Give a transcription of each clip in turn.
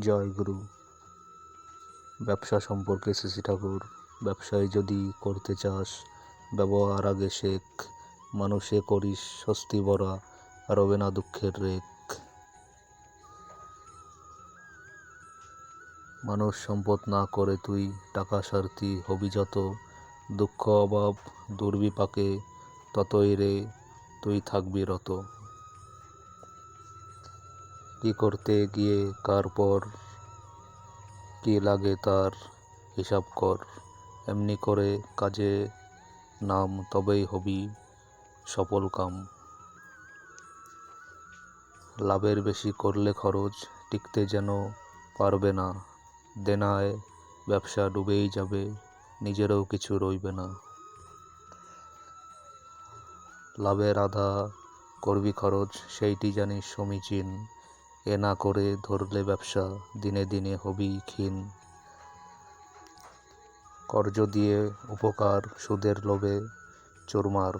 জয় গুরু। ব্যবসা সম্পর্কে শ্রী ঠাকুর, ব্যবসায় যদি করতে চাস, ব্যবহার আগে শেখ। মানুষে করিস স্বস্তি ভরা, রবে না দুঃখের রেখ মানুষ সম্পদ না করে তুই টাকা সারথি হবি যত। দুঃখ অভাব দুর্বিপাকে, ততই রে তুই থাকবি রত। কি করতে গিয়ে কার পর কি লাগে তার হিসাব কর। এমনি করে কাজে নাম তবেই হবি সফল কাম। লাভের বেশি করলে খরচ টিকতে যেন পারবে না। দেনায় ব্যবসা ডুবেই যাবে, নিজেরও কিছু রইবে না। লাভের আধা করবি খরচ, সেইটি জানিস সমীচীন। এ না করে ধরলে ব্যবসা দিনে দিনে হবি ক্ষীণ। কর্জ দিয়ে উপকার, সুদের লোভে চোরমার।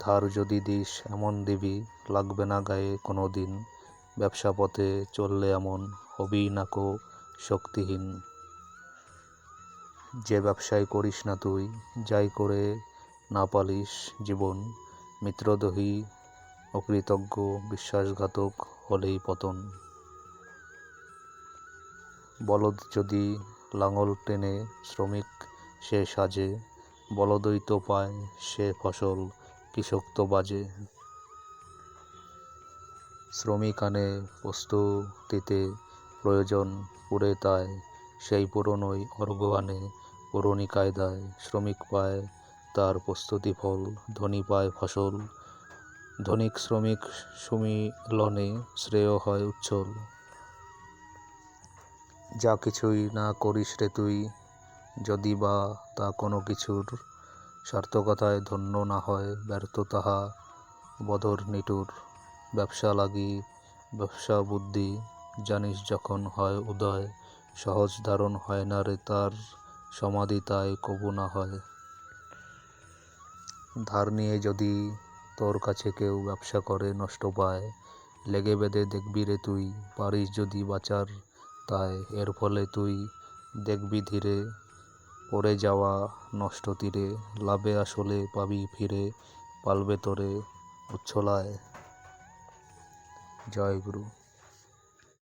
ধার যদি দিস, এমন দিবি, লাগবে না গায়ে কোনো দিন। ব্যবসা পথে চললে এমন হবি নাকো শক্তিহীন। যে ব্যবসায় করিস না তুই, যাই করে না পালিস জীবন। মিত্রদোহী অকৃতজ্ঞ, বিশ্বাসঘাতক হলেই পতন। বলদ যদি লাঙল টেনে শ্রমিক সে সাজে, বলদই তো পায় সে ফসল, কৃষক তো বাজে। শ্রমিক আনে প্রস্তুতিতে, প্রয়োজন পুরে তাই সেই পুরনোই অর্ঘ আনে, পুরনি কায়দায় শ্রমিক পায় তার প্রস্তুতি ফল, ধনী পায় ফসল। ধনিক শ্রমিক সুমিলনে শ্রেয় হয় উচ্ছল। যা কিছুই না করিস রে তুই, যদি বা তা কোনো কিছুর সার্থকতায় ধন্য না হয়, ব্যর্থ তাহা বধর নিটুর। ব্যবসা লাগি, ব্যবসা বুদ্ধি জানিস যখন হয় উদয়, সহজ ধারণ হয় না রে তার, সমাধি তাই কবু না হয়। ধার নিয়ে যদি তোর কাছে কেউ ব্যবসা করে নষ্ট পায়। লেগে বেঁধে দেখবি রে তুই, পারিস যদি বাঁচার তাই। এর ফলে তুই দেখবি ধীরে, পড়ে যাওয়া নষ্ট তীরে। লাভে আসলে পাবি ফিরে, পালবে তোরে উচ্ছলায়। জয় গুরু।